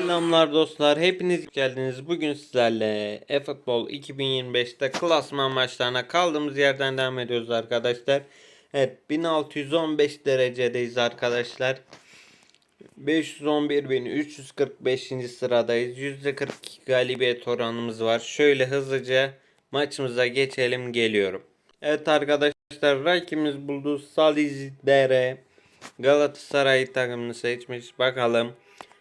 Selamlar dostlar, hepiniz geldiniz. Bugün sizlerle eFootball 2025'te klasman maçlarına kaldığımız yerden devam ediyoruz arkadaşlar. Evet, 1615 derecedeyiz arkadaşlar. 511.345. sıradayız. %42 galibiyet oranımız var. Şöyle hızlıca maçımıza geçelim geliyorum. Evet arkadaşlar rakibimiz buldu. Salizidere Galatasaray takımını seçmiş. Bakalım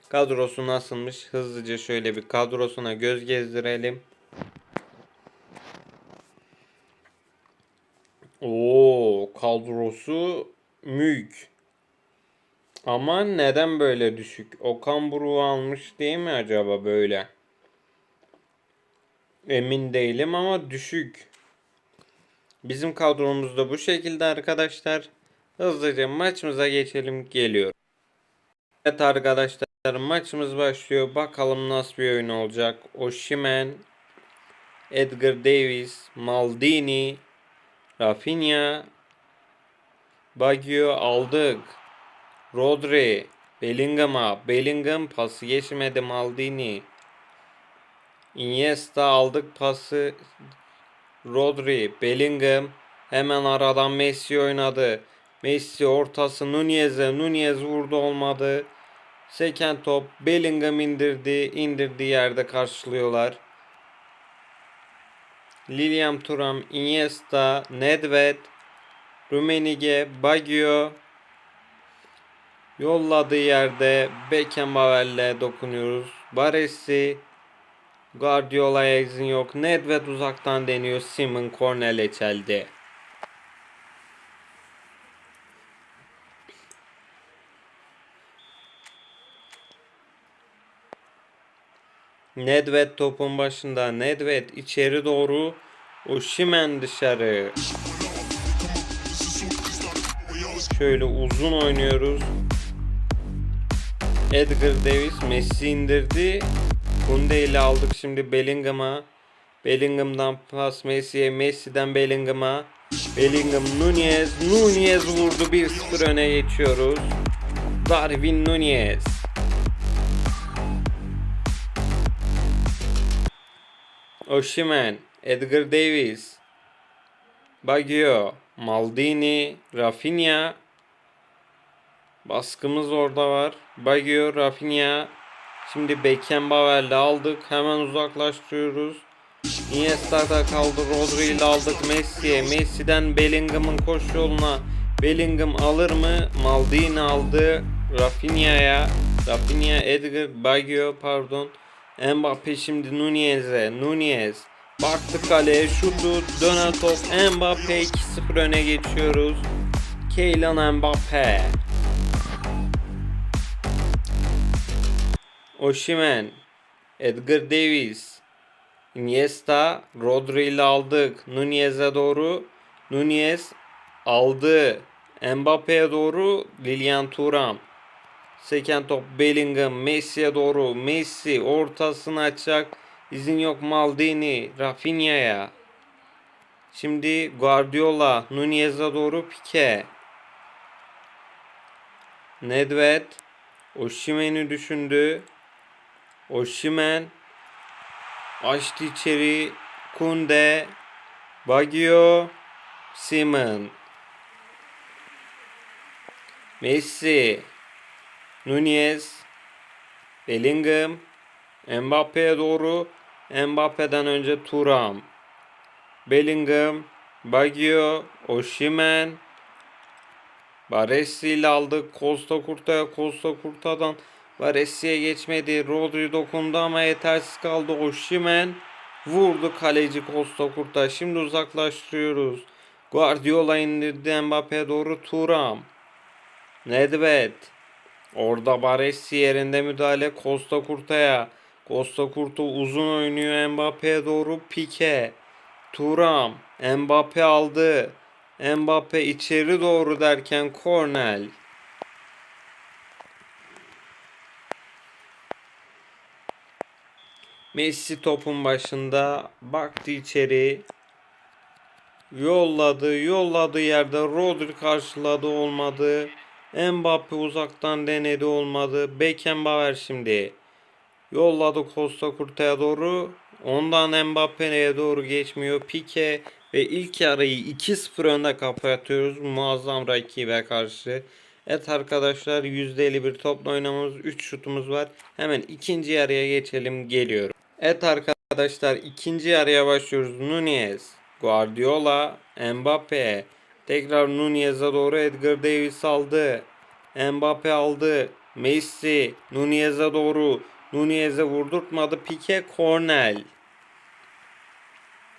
kadrosu nasılmış. Hızlıca şöyle bir kadrosuna göz gezdirelim. Oo kadrosu mük. Ama neden böyle düşük? Okan Buruk'u almış değil mi acaba böyle? Emin değilim ama düşük. Bizim kadromuz da bu şekilde arkadaşlar. Hızlıca maçımıza geçelim geliyor. Evet arkadaşlar maçımız başlıyor. Bakalım nasıl bir oyun olacak. Osimhen, Edgar Davis, Maldini, Rafinha, Baggio aldık. Rodri, Bellingham'a, Bellingham pası geçmedi Maldini. Iniesta aldık pası. Rodri, Bellingham hemen aradan Messi oynadı. Messi ortası Nunez'e, Nunez vurdu olmadı. Seken top Bellingham indirdi, indirdiği yerde karşılıyorlar. Lilian Thuram, Iniesta, Nedved, Rumenige, Baggio, Yolladığı yerde Beckenbauer'le dokunuyoruz. Baresi Guardiola'ya izin yok. Nedved uzaktan deniyor. Simon kornerle çeldi. Nedved topun başında. Nedved içeri doğru. Osimhen dışarı. Şöyle uzun oynuyoruz. Edgar Davis Messi indirdi. Kunde ile aldık şimdi Bellingham'a. Bellingham'dan pas Messi'ye, Messi'den Bellingham'a. Bellingham Nunez, Nunez vurdu 1-0 öne geçiyoruz. Darwin Nunez. Osimhen, Edgar Davis, Baggio, Maldini, Rafinha, Baskımız orada var. Baggio, Rafinha. Şimdi Beckenbauer'le aldık. Hemen uzaklaştırıyoruz. Iniesta'da kaldı. Rodri aldık Messi'ye. Messi'den Bellingham'ın koş yoluna. Bellingham alır mı? Maldini aldı. Rafinha'ya. Rafinha, Edgar, Baggio pardon. Mbappe şimdi Nunez'e. Nunez. Baktı kaleye. Şutu. Dönen top. Mbappe 2-0 öne geçiyoruz. Kylian Mbappe. Osimhen, Edgar Davis, Iniesta, Rodri ile aldık. Nunez'e doğru. Nunez aldı. Mbappe'ye doğru Lilian Thuram. Seken top Bellingham, Messi'ye doğru. Messi ortasını açacak. İzin yok Maldini, Rafinha'ya. Şimdi Guardiola, Nunez'e doğru Pique. Nedved, Osimhen'i düşündü. Osimhen açtı içeri Kunde Baggio Simon Messi Nunez Bellingham Mbappe'ye doğru Mbappe'den önce Thuram Bellingham Baggio Osimhen Baresi ile aldık. Costa Curta'ya Costa Curta'dan Baresi'ye geçmedi. Rodri dokundu ama yetersiz kaldı. Osimhen vurdu kaleci Costa Curta. Şimdi uzaklaştırıyoruz. Guardiola indirdi Mbappe'ye doğru Turam. Nedved. Orada Baresi yerinde müdahale Costa Curta'ya. Costa Curta uzun oynuyor Mbappe'ye doğru Pique. Turam. Mbappe aldı. Mbappe içeri doğru derken Cornell. Messi topun başında baktı içeri. Yolladı, yolladı yerde Rodri karşıladı olmadı. Mbappe uzaktan denedi olmadı. Beckenbauer şimdi. Yolladı Costa Curta'ya doğru. Ondan Mbappe'ye doğru geçmiyor. Pique ve ilk yarıyı 2-0 önde kapatıyoruz. Muazzam rakibe karşı. Evet arkadaşlar %51 topla oynamamız 3 şutumuz var. Hemen ikinci yarıya geçelim. Geliyorum. Evet arkadaşlar ikinci yarıya başlıyoruz. Nunez, Guardiola, Mbappe. Tekrar Nunez'e doğru Edgar Davis aldı. Mbappe aldı. Messi Nunez'e doğru. Nunez'e vurdurtmadı. Pique Cornell.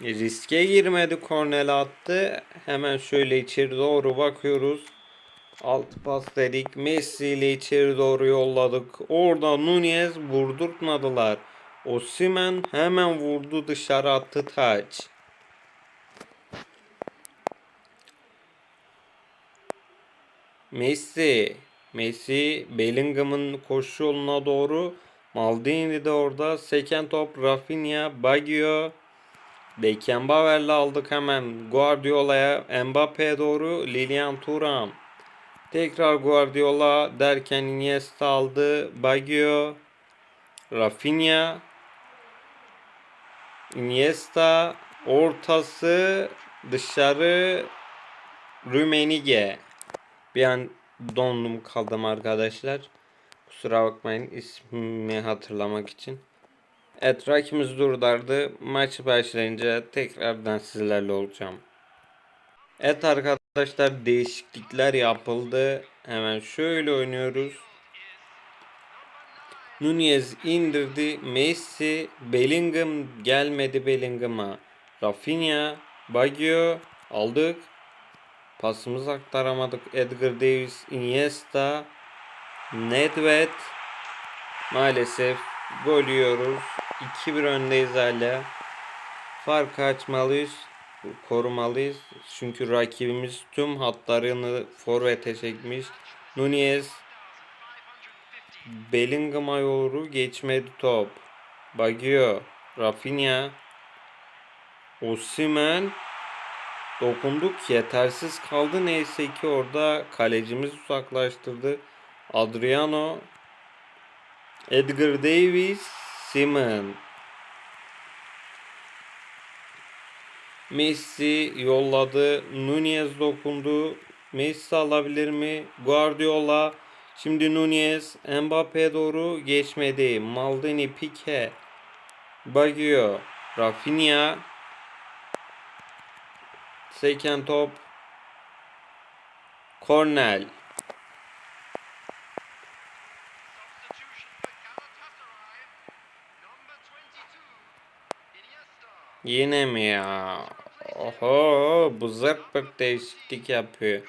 Riske girmedi. Cornell attı. Hemen şöyle içeri doğru bakıyoruz. Altı pas dedik. Messi ile içeri doğru yolladık. Orada Nunez vurdurtmadılar. Osimhen hemen vurdu dışarı attı taç. Messi. Messi Bellingham'ın koşu yoluna doğru. Maldini de orada. Seken top Rafinha, Baggio. Beckenbauer'le aldık hemen Guardiola'ya, Mbappe'ye doğru Lilian Thuram. Tekrar Guardiola derken Iniesta aldı. Baggio, Rafinha, Iniesta, ortası dışarı Rümenige. Bir an dondum kaldım arkadaşlar. Kusura bakmayın ismimi hatırlamak için. Evet rakibimiz durdardı. Maç başlayınca tekrardan sizlerle olacağım. Evet arkadaşlar değişiklikler yapıldı. Hemen şöyle oynuyoruz. Nunez indirdi. Messi, Bellingham gelmedi Bellingham'a. Rafinha, Baggio aldık. Pasımızı aktaramadık. Edgar Davis, Iniesta, Nedved. Maalesef gol yiyoruz. 2-1 öndeyiz hala. Farkı açmalıyız. Korumalıyız. Çünkü rakibimiz tüm hatlarını forvete çekmiş. Nunez Bellingham'a doğru geçmedi top. Baggio, Rafinha, Osimhen dokunduk yetersiz kaldı neyse ki orada kalecimiz uzaklaştırdı. Adriano, Edgar Davis, Simon. Messi yolladı. Nunez dokundu. Messi alabilir mi? Guardiola. Şimdi Nunez Mbappe'ye doğru geçmedi. Maldini, Pique, Baggio, Rafinha. Seken top. Cornell. Yine mi ya? Oho bu zırt pırt değişiklik yapıyor.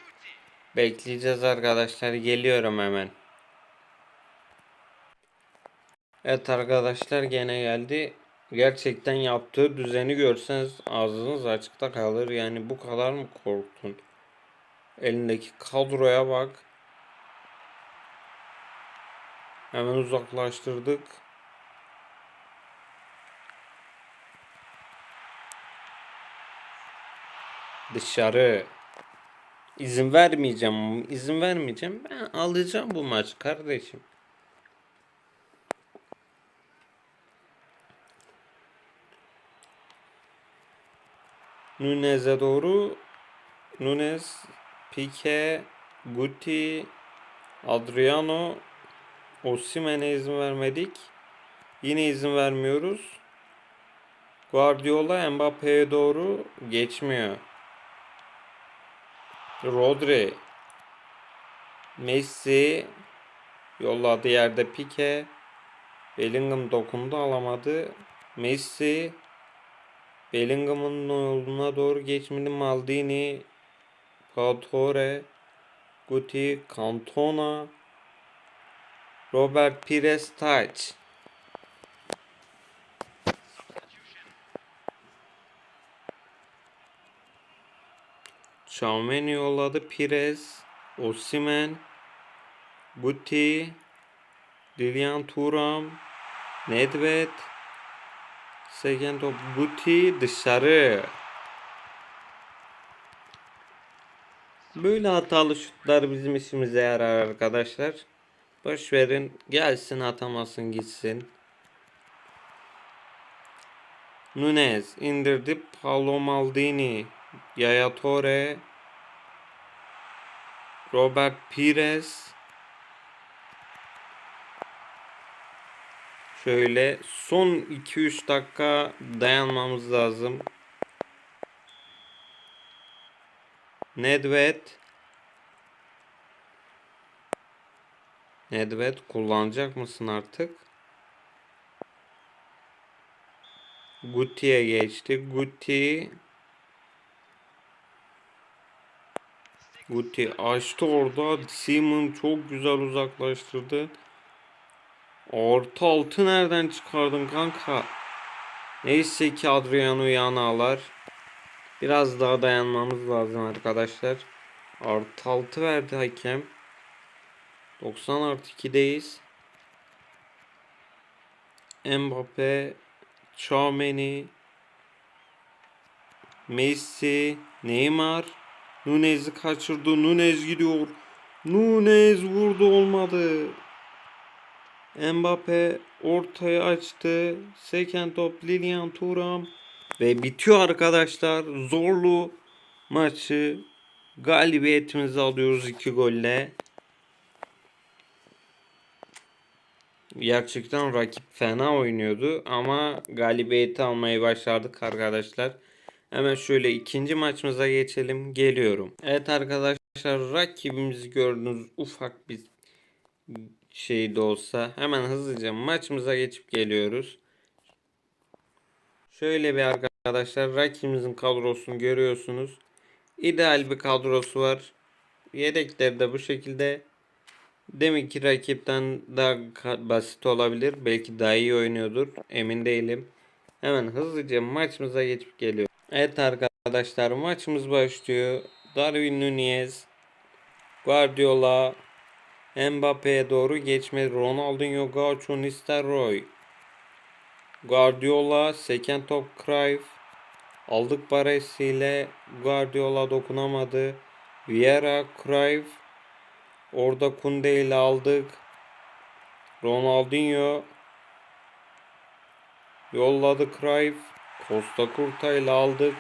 Bekleyeceğiz arkadaşlar. Geliyorum hemen. Evet arkadaşlar gene geldi. Gerçekten yaptığı düzeni görseniz ağzınız açıkta kalır. Yani bu kadar mı korktun? Elindeki kadroya bak. Hemen uzaklaştırdık. Dışarı. İzin vermeyeceğim. İzin vermeyeceğim. Ben alacağım bu maç kardeşim. Nunez'e doğru Nunez, Pique, Guti, Adriano, Osimhen'e izin vermedik. Yine izin vermiyoruz. Guardiola Mbappe'ye doğru geçmiyor. Rodri. Messi yolladı yerde Pique. Bellingham dokundu alamadı. Messi Bellingham'ın yoluna doğru geçmedi. Maldini Pastore Guti Cantona Robert Pires Taç Tchouameni yolladı. Pires, Osimhen, Guti, Lilian Thuram, Nedved, top Guti dışarı. Böyle hatalı şutlar bizim işimize yarar arkadaşlar. Boş verin gelsin atamasın gitsin. Nunez indirdi Paolo Maldini. Yaya Torre. Robert Pires. Şöyle son 2-3 dakika dayanmamız lazım. Nedved. Nedved kullanacak mısın artık? Guti'ye geçti. Guti Guti açtı orada. Simon çok güzel uzaklaştırdı. Orta altı nereden çıkardın kanka? Neyse ki Adriano yanalar. Biraz daha dayanmamız lazım arkadaşlar. Artı 6 verdi hakem. 90 artı 2'deyiz. Mbappe, Chouameni, Messi, Neymar, Nunez'i kaçırdı. Nunez gidiyor. Nunez vurdu olmadı. Mbappe ortaya açtı. Second top Lilian Thuram. Ve bitiyor arkadaşlar. Zorlu maçı galibiyetimizi alıyoruz 2 golle. Gerçekten rakip fena oynuyordu ama galibiyeti almayı başardık arkadaşlar. Hemen şöyle ikinci maçımıza geçelim. Geliyorum. Evet arkadaşlar rakibimizi gördüğünüz ufak bir şey de olsa hemen hızlıca maçımıza geçip geliyoruz. Şöyle bir arkadaşlar rakibimizin kadrosunu görüyorsunuz. İdeal bir kadrosu var. Yedekleri de bu şekilde. Demek ki rakipten daha basit olabilir. Belki daha iyi oynuyordur. Emin değilim. Hemen hızlıca maçımıza geçip geliyor. Evet arkadaşlar maçımız başlıyor. Darwin Nunez, Guardiola, Mbappe'ye doğru geçme. Ronaldinho, Gaucho, Nistelrooy. Guardiola, second top Cruyff. Aldık Baresi ile Guardiola dokunamadı. Vieira, Cruyff. Orada Kunde ile aldık. Ronaldinho. Yolladı Cruyff. Costa Curta ile aldık.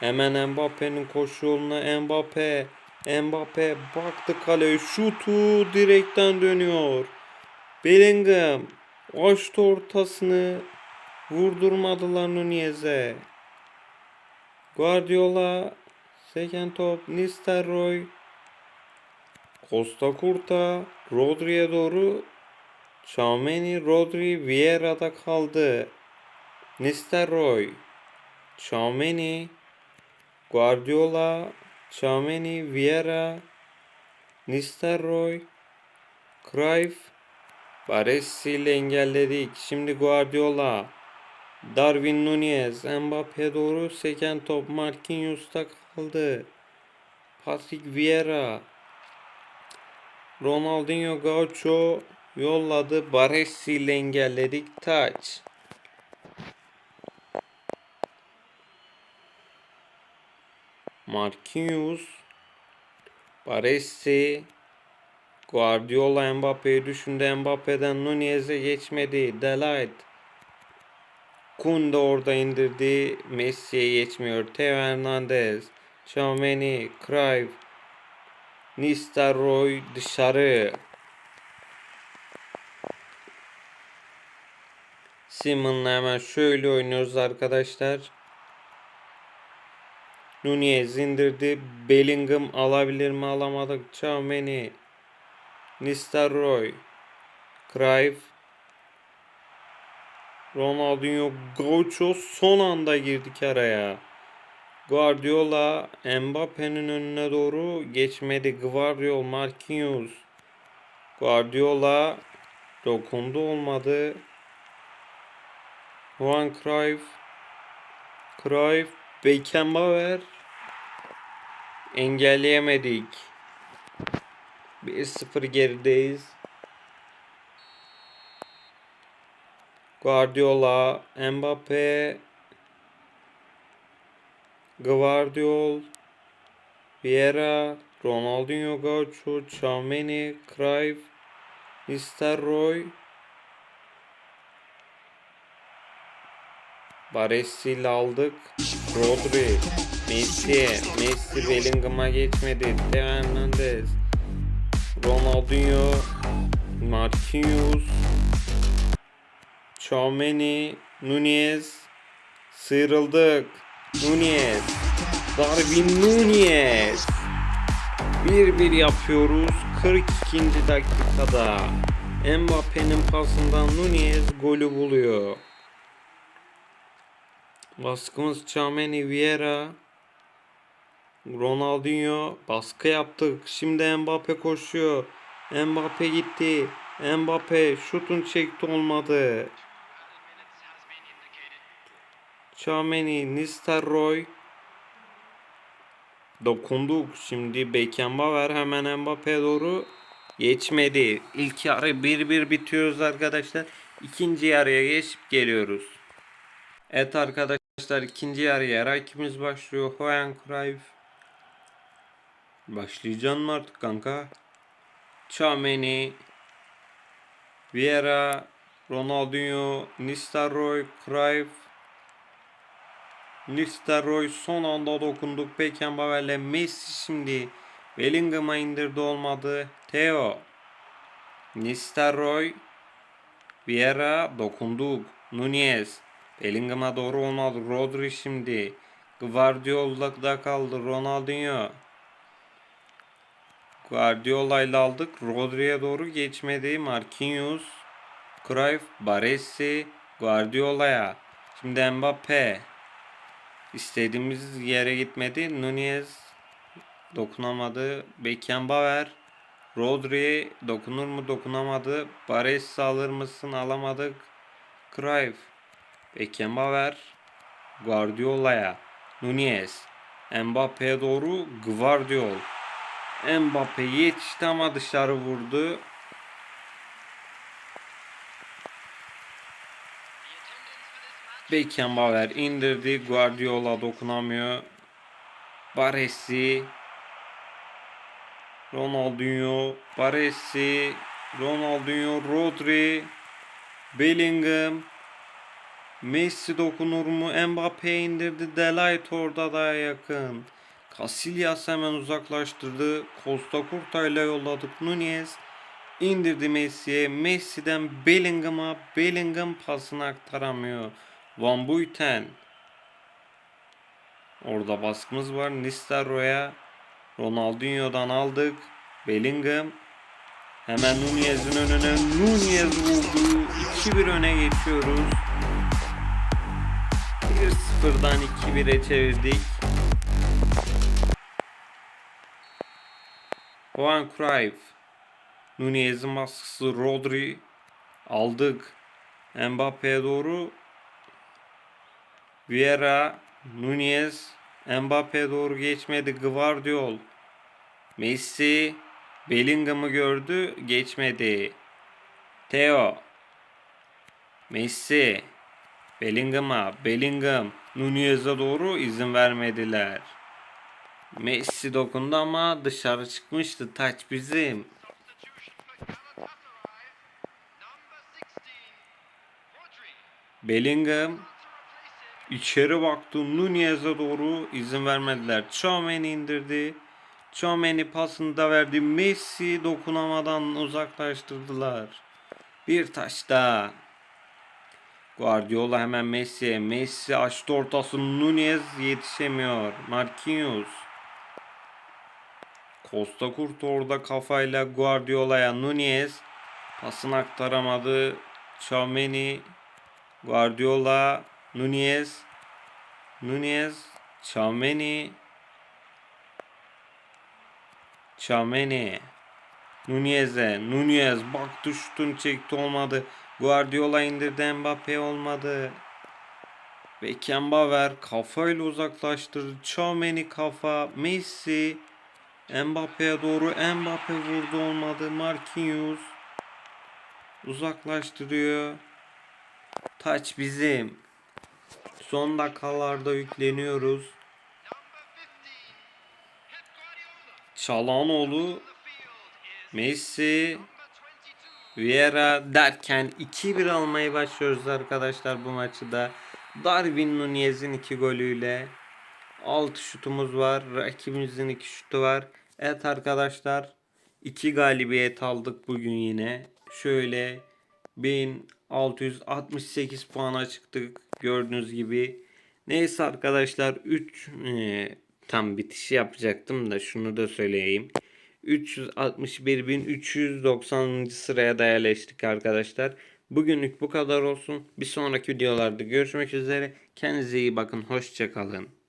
Hemen Mbappe'nin koşu yoluna Mbappe. Mbappe baktı kaleye şutu direkten dönüyor. Bellingham açtı ortasını. Vurdurmadılar Nunez'e. Guardiola second top Nistelrooy Costa Curta Rodri'ye doğru Chouameni Rodri Vieira'da kaldı. Nistelrooy Chouameni Guardiola Chouameni Vieira Nistelrooy Cruyff Baresi ile engelledik. Şimdi Guardiola Darwin Nunez Mbappe doğru seken top Marquinhos'ta kaldı. Patrick Vieira Ronaldinho Gaucho yolladı. Baresi ile engelledik. Taç. Marquinhos Baresi Guardiola Mbappe'yi düşündü. Mbappe'den Nunez'e geçmedi. Delight Kunde orada indirdi. Messi'ye geçmiyor. Teo Hernandez. Chouameni. Cruyff. Nistelrooy dışarı. Simon'la hemen şöyle oynuyoruz arkadaşlar. Nunez indirdi. Bellingham alabilir mi alamadık. Chouameni. Nistelrooy. Cruyff. Ronaldinho Gaucho son anda girdik araya. Guardiola Mbappe'nin önüne doğru geçmedi. Guardiola Marquinhos. Guardiola dokundu olmadı. Juan Cruyff. Cruyff Beckenbauer engelleyemedik. 1-0 gerideyiz. Guardiola, Mbappe, Guardiol, Vieira, Ronaldinho Gaucho, Tchouameni, Cruyff, Nistelrooy, Baresi ile aldık. Rodri, Messi, Messi Bellingham'a geçmedi. Theo Hernandez, Ronaldinho, Marquinhos, Tchouameni, Nunez, sıyrıldık. Nunez, Darwin Nunez. 1-1 yapıyoruz 42. dakikada. Mbappe'nin pasından Nunez golü buluyor. Baskımız Tchouameni, Vieira, Ronaldinho baskı yaptık. Şimdi Mbappe koşuyor. Mbappe gitti. Mbappe şutun çekti olmadı. Tchouameni, Nistelrooy dokunduk. Şimdi Beckenbauer hemen Mbappe'ye doğru geçmedi. İlk yarı 1-1 bitiyoruz arkadaşlar. İkinci yarıya geçip geliyoruz. Evet arkadaşlar ikinci yarıya rakibimiz başlıyor. Johan Cruyff. Başlayacaksın mı artık kanka? Tchouameni, Vieira, Ronaldinho, Nistelrooy, Cruyff, Nistelrooy son anda dokunduk. Beckenbauer'le Messi şimdi Bellingham'a indirdi olmadı. Theo, Nistelrooy, Vieira dokunduk. Nunez, Bellingham'a doğru olmadı. Rodri şimdi. Guardiola'da kaldı. Ronaldinho. Guardiola ile aldık. Rodri'ye doğru geçmedi. Marquinhos, Cruyff, Baresi, Guardiola'ya. Şimdi Mbappe. İstediğimiz yere gitmedi. Nunez dokunamadı. Beckenbauer, Rodri dokunur mu dokunamadı. Baresi alır mısın alamadık. Cruyff, Beckenbauer, Guardiola'ya. Nunez, Mbappe'ye doğru Guardiol. Mbappe yetişti ama dışarı vurdu. Beckenbauer indirdi. Guardiola dokunamıyor. Baresi. Ronaldinho. Baresi. Ronaldinho. Rodri. Bellingham. Messi dokunur mu? Mbappe indirdi. Delight orada daha yakın. Casillas hemen uzaklaştırdı. Costa Curta ile yolladık. Nunez indirdi Messi'ye. Messi'den Bellingham'a. Bellingham pasını aktaramıyor. Van Buiten. Orada baskımız var. Nistelrooy'a. Ronaldinho'dan aldık. Bellingham. Hemen Nunez'in önüne. Nunez vurdu. 2-1 öne geçiyoruz. 1-0'dan 2-1'e çevirdik. Juan Cruyff. Nunez'in baskısı Rodri. Aldık. Mbappe'ye doğru. Vieira. Nunez. Mbappe'ye doğru geçmedi. Guardiol. Messi. Bellingham'ı gördü. Geçmedi. Theo. Messi. Bellingham'a. Bellingham. Nunez'e doğru izin vermediler. Messi dokundu ama dışarı çıkmıştı. Taç bizim. Bellingham içeri baktı. Nunez'e doğru izin vermediler. Tchouameni indirdi. Tchouameni pasını da verdi. Messi dokunamadan uzaklaştırdılar. Bir taş daha. Guardiola hemen Messi'ye. Messi açtı ortasını. Nunez yetişemiyor. Marquinhos. Costa Curta orada kafayla Guardiola'ya Nunez pasını aktaramadı. Tchouameni Guardiola Nunez Nunez Tchouameni Tchouameni Nunez'e Nunez bak düştün çekti olmadı. Guardiola indirdi Mbappe olmadı. Beckenbauer kafayla uzaklaştırdı. Tchouameni kafa. Messi Mbappe'ye doğru Mbappe vurdu olmadı. Marquinhos uzaklaştırıyor. Taç bizim. Son dakikalarda yükleniyoruz. Çalhanoğlu, Messi, Vieira derken 2-1 almayı başlıyoruz arkadaşlar bu maçı da. Darwin Nunez'in 2 golüyle 6 şutumuz var. Rakibimizin 2 şutu var. Evet arkadaşlar 2 galibiyet aldık bugün yine. Şöyle 1668 puana çıktık gördüğünüz gibi. Neyse arkadaşlar 3 tam bitişi yapacaktım da şunu da söyleyeyim. 361.390. sıraya da yerleştik arkadaşlar. Bugünlük bu kadar olsun. Bir sonraki videolarda görüşmek üzere. Kendinize iyi bakın. Hoşçakalın.